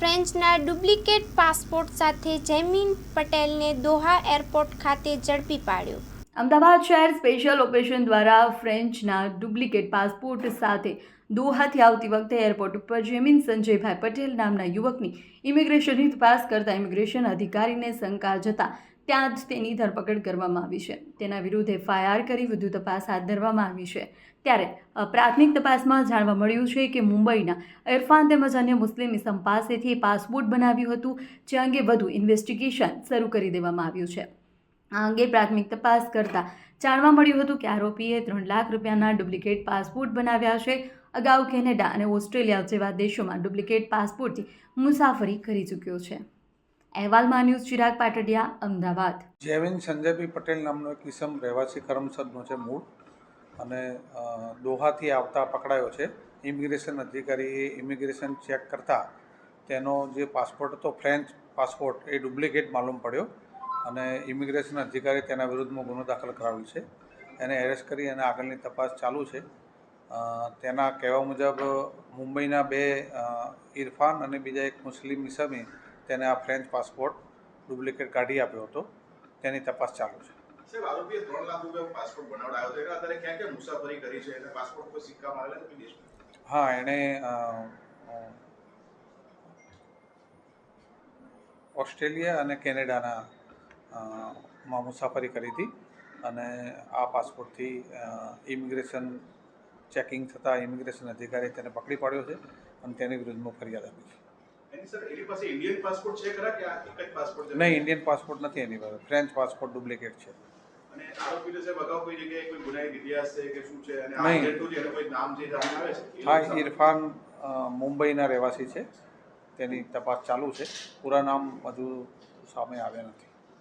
ફ્રેન્ચના duplicate passport સાથે જૈમિન પટેલને દોહા airport ખાતે ઝડપી પાડ્યો. અમદાવાદ શહેર સ્પેશિયલ ઓપરેશન દ્વારા ફ્રેન્ચના ડુપ્લિકેટ પાસપોર્ટ સાથે દોહાથી આવતી વખતે એરપોર્ટ ઉપર જેમિન સંજયભાઈ પટેલ નામના યુવકની ઇમિગ્રેશનની તપાસ કરતા ઇમિગ્રેશન અધિકારીને શંકા જતા ત્યાં જ તેની ધરપકડ કરવામાં આવી છે. તેના વિરુદ્ધ એફઆઈઆર કરી વધુ તપાસ હાથ ધરવામાં આવી છે. ત્યારે પ્રાથમિક તપાસમાં જાણવા મળ્યું છે કે મુંબઈના ઇરફાન તેમજ અન્ય મુસ્લિમ ઇસમ પાસેથી પાસપોર્ટ બનાવ્યું હતું, જે અંગે વધુ ઇન્વેસ્ટિગેશન શરૂ કરી દેવામાં આવ્યું છે. આ અંગે પ્રાથમિક તપાસ કરતાં જાણવા મળ્યું હતું કે આરોપીએ ત્રણ લાખ રૂપિયાના ડુપ્લિકેટ પાસપોર્ટ બનાવ્યા છે. અગાઉ કેનેડા અને ઓસ્ટ્રેલિયા જેવા દેશોમાં ડુપ્લિકેટ પાસપોર્ટથી મુસાફરી કરી ચૂક્યો છે. અહેવાલમાં ન્યૂઝ ચિરાગ પાટડિયા, અમદાવાદ. જૈવિન સંજયભાઈ પટેલ નામનો એક કિસમ રહેવાસી કરમસદનો છે મૂળ અને દોહાથી આવતા પકડાયો છે. ઇમિગ્રેશન અધિકારીએ ઇમિગ્રેશન ચેક કરતા તેનો જે પાસપોર્ટ હતો ફ્રેન્ચ પાસપોર્ટ એ ડુપ્લિકેટ માલુમ પડ્યો અને ઇમિગ્રેશન અધિકારી તેના વિરુદ્ધમાં ગુનો દાખલ કરાવ્યો છે. એને એરેસ્ટ કરી અને આગળની તપાસ ચાલુ છે. તેના કહેવા મુજબ મુંબઈના બે ઇરફાન અને બીજા એક મુસ્લિમ ઇસમે તેને આ ફ્રેન્ચ પાસપોર્ટ ડુપ્લિકેટ કાઢી આપ્યો હતો. તેની તપાસ ચાલુ છે. સાહેબ આરોપીએ ત્રણ લાખ રૂપિયા પાસપોર્ટ બનાવડાયો હતો. એટલે અત્યારે ક્યાં ક્યાં મુસાફરી કરી છે? એટલે પાસપોર્ટ પર સિક્કા મારેલા છે દેશમાં? હા એણે ઓસ્ટ્રેલિયા અને કેનેડાના માં મુસાફરી કરી હતી. અને આ પાસપોર્ટથી ઇમિગ્રેશન ચેકિંગ થતાં ઇમિગ્રેશન અધિકારી તેને પકડી પાડ્યો છે અને તેની વિરુદ્ધમાં ફરિયાદ આપી છે. નહીં ઇન્ડિયન પાસપોર્ટ નથી એની પાસે. ફ્રેન્ચ પાસપોર્ટ ડુપ્લિકેટ છે. હા ઇરફાન મુંબઈના રહેવાસી છે. તેની તપાસ ચાલુ છે. પૂરા નામ હજુ સામે આવ્યા નથી.